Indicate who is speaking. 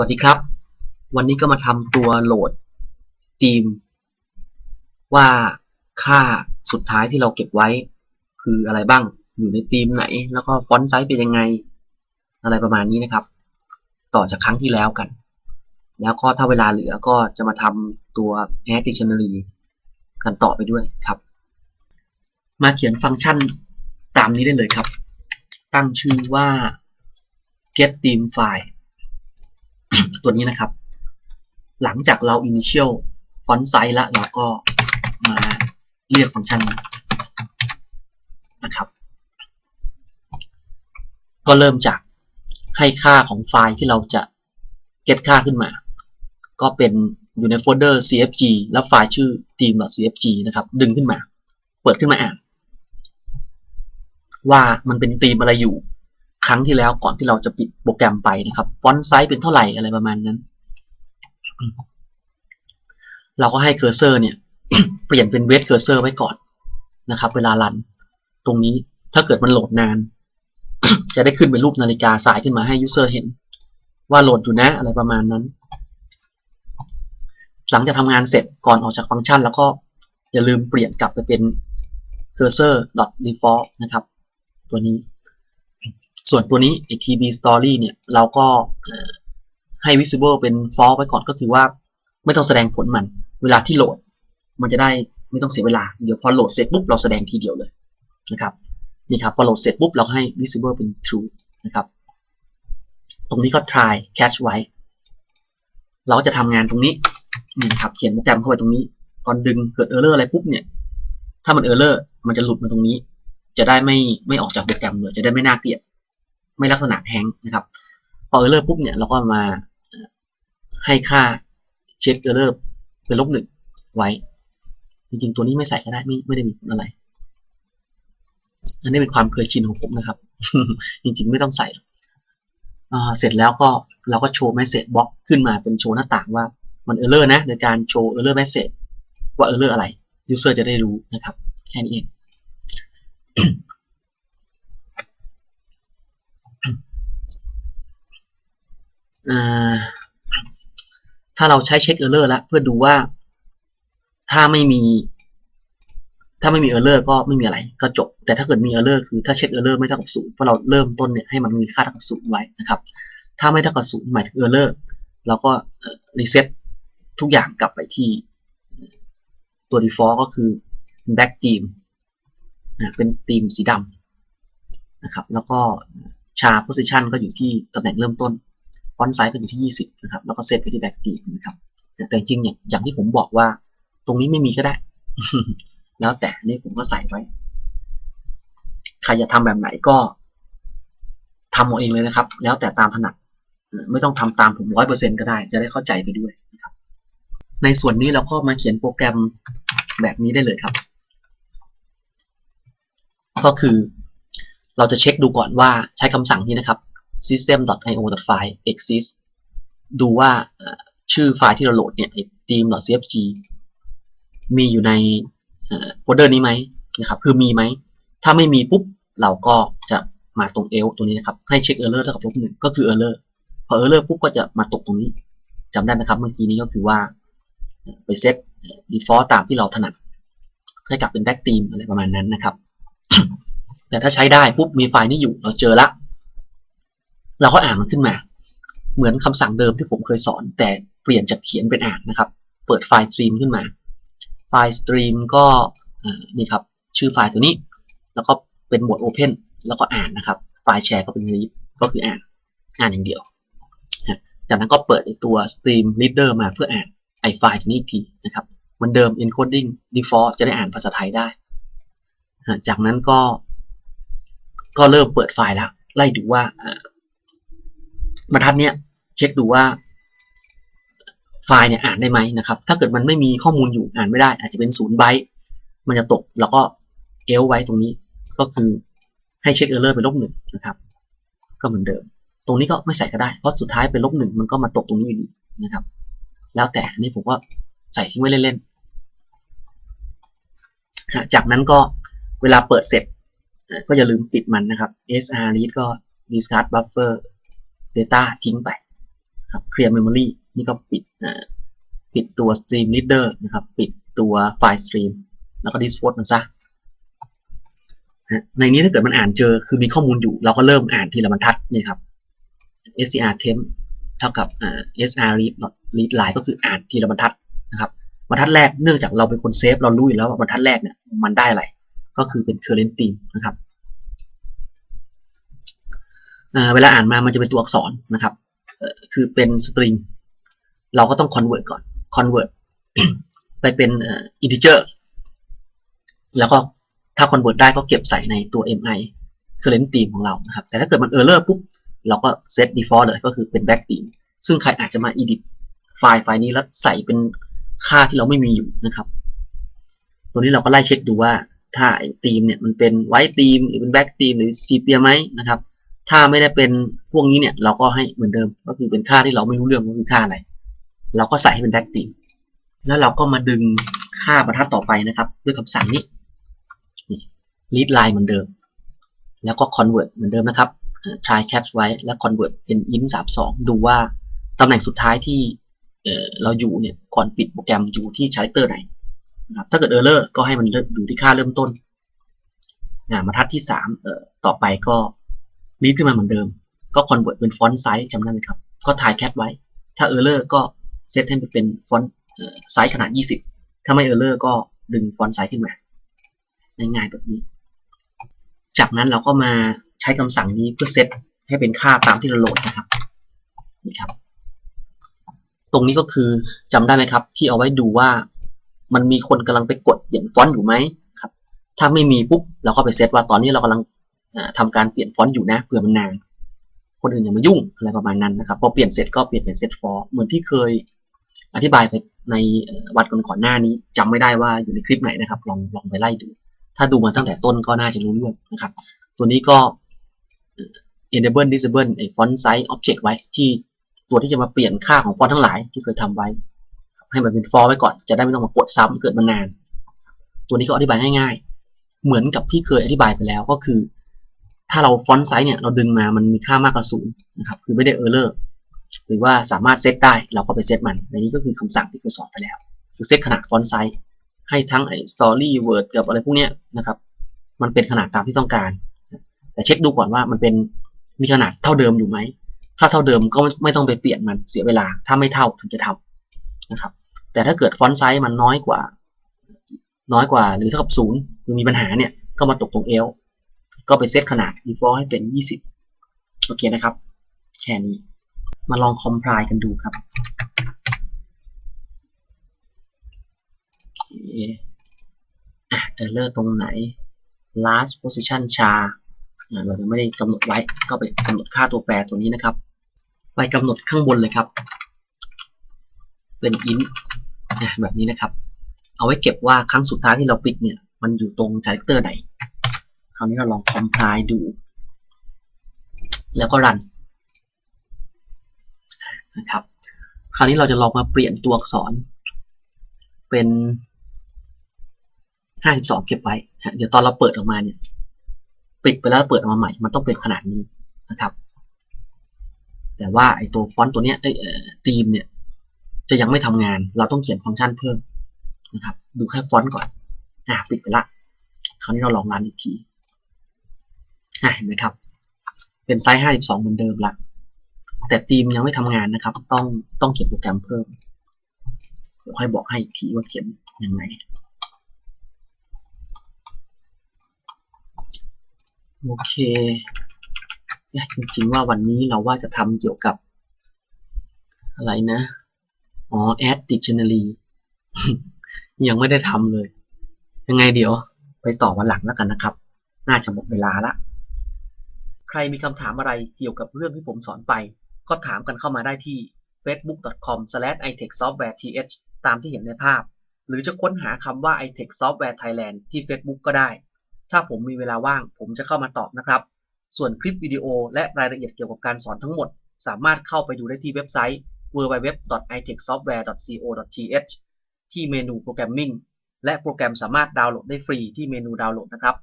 Speaker 1: วัสดีครับ วันนี้ก็มาทำตัวโหลดธีม ว่าค่าสุดท้ายที่เราเก็บไว้ คืออะไรบ้างอยู่ในธีมไหน แล้วก็ฟอนต์ไซส์เป็นยังไง อะไรประมาณนี้นะครับ ต่อจากครั้งที่แล้วกัน แล้วก็ถ้าเวลาเหลือก็จะมาทำตัว add dictionary กันต่อไปด้วยครับ มาเขียนฟังก์ชันตามนี้ได้เลยครับ ตั้งชื่อว่า get theme file ตัวนี้นะครับ หลังจากเรา initial font size แล้วเราก็มาเรียกฟังก์ชันนะครับ ก็เริ่มจากให้ค่าของไฟล์ที่เราจะ get ค่าขึ้นมา ก็เป็นอยู่ในโฟลเดอร์ cfg แล้วไฟล์ชื่อ theme.cfg นะครับ ดึงขึ้นมา เปิดขึ้นมาอ่าน ว่ามันเป็นธีมอะไรอยู่ ครั้งที่แล้วก่อนที่เราจะปิดโปรแกรมไปนะครับฟอนต์ไซส์เป็นเท่าไหร่อะไรประมาณนั้น เราก็ให้เคอร์เซอร์เนี่ยเปลี่ยนเป็นเวทเคอร์เซอร์ไว้ก่อนนะครับ เวลารัน ตรงนี้ถ้าเกิดมันโหลดนาน จะได้ขึ้นเป็นรูปนาฬิกาสายขึ้นมาให้ยูเซอร์เห็น ว่าโหลดอยู่นะอะไรประมาณนั้น หลังจากทำงานเสร็จก่อนออกจากฟังก์ชัน แล้วก็อย่าลืมเปลี่ยนกลับไปเป็น cursor default นะครับ ตัวนี้ ส่วนตัวนี้ tb story เนี่ย เราก็ให้ visible เป็น false ไว้ก่อนก็คือว่า ไม่ต้องแสดงผลมัน เวลาที่โหลด มันจะได้ไม่ต้องเสียเวลา เดี๋ยวพอโหลดเสร็จปุ๊บเราแสดงทีเดียวเลยนะครับ นี่ครับ พอโหลดเสร็จปุ๊บเราให้ visible เป็น true นะครับ ตรงนี้ก็ try catch ไว้ เราจะทำงานตรงนี้นี่ครับ เขียนโปรแกรมเข้าไปตรงนี้ ตอนดึงเกิด error อะไรปุ๊บเนี่ย ถ้ามัน error มันจะหลุดมาตรงนี้ จะได้ไม่ไม่ออกจากโปรแกรมเลย จะได้ไม่น่าเกลียด ไม่ลักษณะแฮงนะครับ พอ error ปุ๊บเนี่ยเราก็มาให้ค่าเช็ค error เป็นลบหนึ่งไว้ จริงๆ ตัวนี้ไม่ใส่ก็ได้ไม่ไม่ได้มีผลอะไร อันนี้เป็นความเคยชินของผมนะครับ จริงๆ ไม่ต้องใส่เสร็จแล้วก็เราก็โชว์ message box ขึ้นมาเป็นโชว์หน้าต่างว่ามัน error นะโดยการโชว์ error message ว่า error อะไร user จะได้รู้นะครับแค่นี้เอง ถ้าเราใช้เช็ค error แล้วเพื่อดูว่าถ้าไม่มี ถ้าไม่มี error ก็ไม่มีอะไรก็จบ แต่ถ้าเกิดมี error คือถ้าเช็ค error ไม่เท่ากับศูนย์เพราะเราเริ่มต้นเนี่ยให้มันมีค่าเท่ากับศูนย์ไว้นะครับ ถ้าไม่เท่ากับศูนย์หมายถึง error เราก็ reset ทุกอย่างกลับไปที่ตัว default ก็คือ back theme นะเป็นธีมสีดำนะครับ แล้วก็ char position ก็อยู่ที่ตำแหน่งเริ่มต้น font size ก็อยู่ที่ 20 นะครับ แล้วก็เซตไปที่ back theme นะครับ แต่จริงเนี่ยอย่างที่ผมบอกว่า ตรงนี้ไม่มีก็ได้ แล้วแต่นี่ผมก็ใส่ไว้ ใครจะทำแบบไหนก็ทำเอาเองเลยนะครับ แล้วแต่ตามถนัด ไม่ต้องทำตามผมร้อยเปอร์เซ็นก็ได้ จะได้เข้าใจไปด้วยนะครับ ในส่วนนี้เราก็มาเขียนโปรแกรมแบบนี้ได้เลยครับ ก็คือเราจะเช็คดูก่อนว่าใช้คำสั่งนี้นะครับ system.io.file exist ดูว่าชื่อไฟล์ที่เราโหลดเนี่ย theme.cfg มีอยู่ในโฟลเดอร์นี้ไหมนะครับ คือมีไหม ถ้าไม่มีปุ๊บ เราก็จะมาตรง else ตรงนี้นะครับ ให้เช็ค error เท่ากับลบหนึ่งก็คือ error พอ error ปุ๊บก็จะมาตกตรงนี้จำได้ไหมครับ เมื่อกี้นี้ก็คือว่าไปเซต default ตามที่เราถนัดให้กลับเป็น back theme อะไรประมาณนั้นนะครับ แต่ถ้าใช้ได้ปุ๊บมีไฟล์นี้อยู่เราเจอละ เราก็อ่านมันขึ้นมา เหมือนคำสั่งเดิมที่ผมเคยสอน แต่เปลี่ยนจากเขียนเป็นอ่านนะครับ เปิดไฟล์ stream ขึ้นมา ไฟล์ stream ก็นี่ครับ ชื่อไฟล์ตัวนี้ แล้วก็เป็นโหมด open แล้วก็อ่านนะครับ ไฟล์แชร์ก็เป็น read ก็คืออ่าน อ่านอย่างเดียว จากนั้นก็เปิดตัว stream reader มาเพื่ออ่านไอไฟล์ตัวนี้อีกทีนะครับเหมือนเดิม encoding default จะได้อ่านภาษาไทยได้ จากนั้นก็ ก็เริ่มเปิดไฟล์แล้ว ไล่ดูว่า บรรทัดเนี้ยเช็คดูว่าไฟล์เนี่ยอ่านได้ไหมนะครับ ถ้าเกิดมันไม่มีข้อมูลอยู่อ่านไม่ได้ อาจจะเป็นศูนย์ไบต์มันจะตกแล้วก็เอลไว้ตรงนี้ก็คือให้เช็คเออร์เลอร์เป็นลบหนึ่งนะครับ ก็เหมือนเดิม ตรงนี้ก็ไม่ใส่ก็ได้ เพราะสุดท้ายเป็นลบหนึ่งมันก็มาตกตรงนี้อยู่ดีนะครับ แล้วแต่อันนี้ผมก็ใส่ทิ้งไว้เล่นๆ จากนั้นก็เวลาเปิดเสร็จก็อย่าลืมปิดมันนะครับ sr read ก็ discard buffer data ทิ้งไปครับ clear memory นี่ก็ปิดปิดตัว stream reader นะครับ ปิดตัว file stream แล้วก็ dispose มันซะในนี้ถ้าเกิดมันอ่านเจอคือมีข้อมูลอยู่ เราก็เริ่มอ่านทีละบรรทัดนี่ครับ str temp เท่ากับ sr read read line ก็คืออ่านทีละบรรทัดนะครับบรรทัดแรกเนื่องจากเราเป็นคนเซฟเรารู้อยู่แล้วว่าบรรทัดแรกเนี่ยมันได้อะไร ก็คือเป็น current theme นะครับ เวลาอ่านมามันจะเป็นตัวอักษรนะครับคือเป็น string เราก็ต้อง convert ก่อน convert ไปเป็น integer แล้วก็ถ้า convert ได้ก็เก็บใส่ในตัว mi current theme ของเรานะครับ แต่ถ้าเกิดมัน error ปุ๊บ เราก็ set default เลยก็คือเป็น back theme ซึ่งใครอาจจะมา edit ไฟล์ไฟล์นี้แล้วใส่เป็นค่าที่เราไม่มีอยู่นะครับ ตัวนี้เราก็ไล่เช็คดูว่าถ้าไอ้ธีมเนี่ยมันเป็นไวท์ธีมหรือเป็นแบ็กธีมหรือซีเปียไหมนะครับ ถ้าไม่ได้เป็นพวกนี้เนี่ย เราก็ให้เหมือนเดิม ก็คือเป็นค่าที่เราไม่รู้เรื่องก็คือค่าอะไร เราก็ใส่ให้เป็นแบ็กธีมแล้วเราก็มาดึงค่าบรรทัดต่อไปนะครับ ด้วยคำสั่งนี้ read line เหมือนเดิม แล้วก็ convert เหมือนเดิมนะครับ try catch ไว้แล้ว convert เป็น int 32 ดูว่าตำแหน่งสุดท้ายที่เราอยู่เนี่ยก่อนปิดโปรแกรมอยู่ที่ชาร์ c เตอร์ไหนนะครับถ้าเกิด error ก็ให้มันอยู่ที่ค่าเริ่มต้นนะบรรทัดที่3เอ่อต่อไปก็ read ขึ้นมาเหมือนเดิม ก็ convert เป็น font size จำได้ไหมครับ ก็ถ่ายแคปไว้ ถ้า error ก็เซตให้มันเป็น font size ขนาด 20 ถ้าไม่ error ก็ดึง font size ขึ้นมา ง่ายๆแบบนี้ จากนั้นเราก็มาใช้คำสั่งนี้เพื่อเซตให้เป็นค่าตามที่เราโหลดนะครับ นี่ครับ ตรงนี้ก็คือจำได้ไหมครับ ที่เอาไว้ดูว่ามันมีคนกำลังไปกดเปลี่ยนฟอนต์อยู่ไหมครับ ถ้าไม่มีปุ๊บเราก็ไปเซตว่าตอนนี้เรากำลัง ทำการเปลี่ยนฟอนต์อยู่นะเผื่อมันนานคนอื่นอย่ามายุ่งอะไรประมาณนั้นนะครับพอเปลี่ยนเสร็จก็เปลี่ยนเป็นเซตฟอร์เหมือนที่เคยอธิบายไปในวันก่อนๆหน้านี้จำไม่ได้ว่าอยู่ในคลิปไหนนะครับ ลองลองไปไล่ดู ถ้าดูมาตั้งแต่ต้นก็น่าจะรู้เรื่องนะครับ ตัวนี้ก็ enable disable ไอ้ font size object ไว้ที่ตัวที่จะมาเปลี่ยนค่าของฟอนต์ทั้งหลายที่เคยทำไว้ ให้มันเป็นฟอร์ไว้ก่อนจะได้ไม่ต้องมากดซ้ำเกิดมานาน ตัวนี้ก็อธิบายง่ายๆ เหมือนกับที่เคยอธิบายไปแล้วก็คือ ถ้าเราฟอนต์ไซส์เนี่ยเราดึงมามันมีค่ามากกว่าศูนย์นะครับคือไม่ได้เออร์เลอร์หรือว่าสามารถเซตได้เราก็ไปเซตมันในนี้ก็คือคำสั่งที่เคยสอนไปแล้ว คือเซตขนาดฟอนต์ไซส์ให้ทั้งไอ้สตอรี่เวิร์ดกับอะไรพวกเนี้ยนะครับ มันเป็นขนาดตามที่ต้องการ แต่เช็คดูก่อนว่ามันเป็นมีขนาดเท่าเดิมอยู่ไหม ถ้าเท่าเดิมก็ไม่ต้องไปเปลี่ยนมันเสียเวลา ถ้าไม่เท่าถึงจะทำนะครับ แต่ถ้าเกิดฟอนต์ไซส์มันน้อยกว่า น้อยกว่าหรือเท่ากับศูนย์มีปัญหาเนี่ยก็มาตกตรงเอล ก็ไปเซตขนาด default ให้เป็น 20 โอเคนะครับ แค่นี้ มาลองคอมไพล์กันดูครับโอเคอะ error ตรงไหน last position char เรายังไม่ได้กำหนดไว้ ก็ไปกำหนดค่าตัวแปรตัวนี้นะครับ ไปกำหนดข้างบนเลยครับ เป็น int แบบนี้นะครับ เอาไว้เก็บว่าครั้งสุดท้ายที่เราปิดเนี่ย มันอยู่ตรงคาแรคเตอร์ไหน คราวนี้เราลอง compile ดู แล้วก็ run นะครับ คราวนี้เราจะลองมาเปลี่ยนตัวอักษร เป็น 52 เก็บไว้ เดี๋ยวตอนเราเปิดออกมาเนี่ย ปิดไปแล้วเปิดออกมาใหม่ มันต้องเป็นขนาดนี้นะครับ แต่ว่าไอตัวฟอนต์ตัวเนี้ยไอธีมเนี่ย จะยังไม่ทำงาน เราต้องเขียนฟังก์ชันเพิ่มนะครับ ดูแค่ฟอนต์ก่อน อ่าปิดไปละ คราวนี้เราลองรันอีกที อ่าเห็นไหมครับ เป็นไซส์ 52 เหมือนเดิมละแต่ธีมยังไม่ทำงานนะครับ ต้องต้องเขียนโปรแกรมเพิ่มเดี๋ยวให้บอกให้อีกทีว่าเขียนยังไงโอเคจริงๆว่าวันนี้เราว่าจะทำเกี่ยวกับ อะไรนะ อ๋อ add dictionary ยังไม่ได้ทำเลย ยังไงเดี๋ยว ไปต่อวันหลังแล้วกันนะครับ น่าจะหมดเวลาละ ใครมีคำถามอะไรเกี่ยวกับเรื่องที่ผมสอนไป ก็ถามกันเข้ามาได้ที่ facebook.com/itechsoftwareth ตามที่เห็นในภาพ หรือจะค้นหาคำว่า itech software thailand ที่ Facebook ก็ได้ ถ้าผมมีเวลาว่าง ผมจะเข้ามาตอบนะครับ ส่วนคลิปวิดีโอและรายละเอียดเกี่ยวกับการสอนทั้งหมด สามารถเข้าไปดูได้ที่เว็บไซต์ www.itechsoftware.co.th ที่เมนูโปรแกรมมิ่งและโปรแกรมสามารถดาวน์โหลดได้ฟรีที่เมนูดาวน์โหลดนะครับ